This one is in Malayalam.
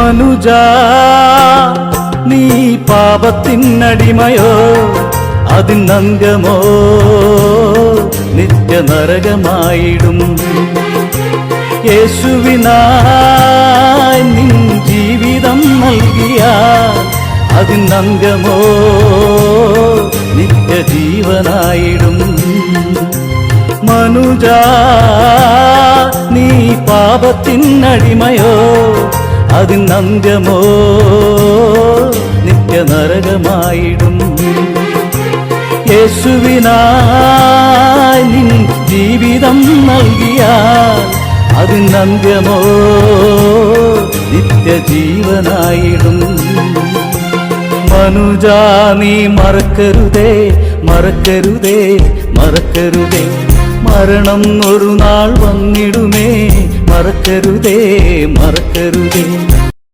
മനുജ നീ പാപത്തിനടിമയോ? അതിനംഗമോ നിത്യനരകമായിടും. യേശുവിനായി നിൻ ജീവിതം നൽകിയ അതിനംഗമോ നിത്യജീവനായിടും. മനുജ നീ പാപത്തിനടിമയോ? അതിനന്ത്യമോ നിത്യനരകമായിടും. യേശുവിനായി ജീവിതം നൽകിയാൽ അതിനന്ത്യമോ നിത്യജീവനായിടും. മനുജ നീ മറക്കരുതേ മറക്കരുതേ മറക്കരുതേ. മരണം ഒരു നാൾ വന്നിടുമേ. മറക്കരുതേ മറക്കരുതേ.